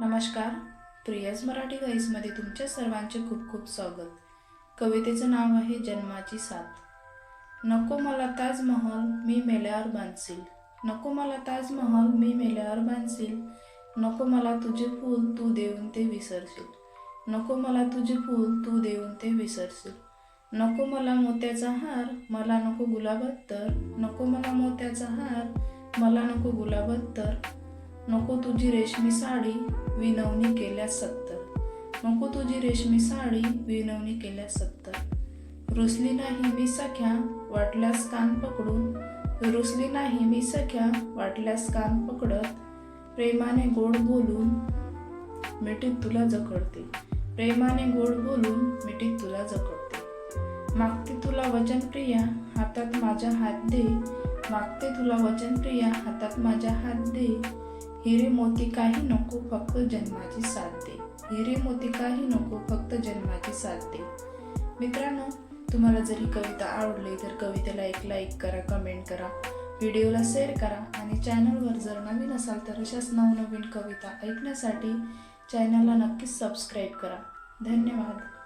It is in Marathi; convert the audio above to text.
नमस्कार प्रियाज मराठी गाईजमध्ये तुमच्या सर्वांचे खूप खूप स्वागत. कवितेचं नाव आहे जन्माची साथ. नको मला ताजमहल मी मेल्यावर बांधशील. नको मला ताजमहल मी मेल्यावर बांधशील. नको मला तुझे फूल तू देऊन ते विसरशील. नको मला तुझे फूल तू देऊन ते विसरशील. नको मला मोत्याचा हार मला नको गुलाबत्तर नको मला मोत्याचा हार मला नको गुलाबत्तर नको तुझी रेशमी साडी विनवणी केल्या सत्तर नको तुझी रेशमी साडी विनवणी केल्या सत्तर रुसली नाही मी सख्या वाटल्यास कान पकडून. रुसली नाही मी सख्या वाटल्यास कान पकडत. प्रेमाने गोड बोलून मिठीत तुला जखडते प्रेमाने गोड बोलून मिठीत तुला जखडते मागते तुला वचन प्रिया हातात माझ्या हात दे. मागते तुला वचन प्रिया हातात माझ्या हात दे. हिरे मोती काही नको फक्त जन्माची साथ दे हिरे मोती काही नको फक्त जन्माची साथ दे मित्रांनो तुम्हाला जर ही कविता आवडली तर कवितेला एक लाईक करा कमेंट करा. व्हिडिओला शेअर करा आणि चॅनलवर जर नवीन असाल तर अशाच नवनवीन कविता ऐकण्यासाठी चॅनलला नक्कीच सबस्क्राईब करा. धन्यवाद.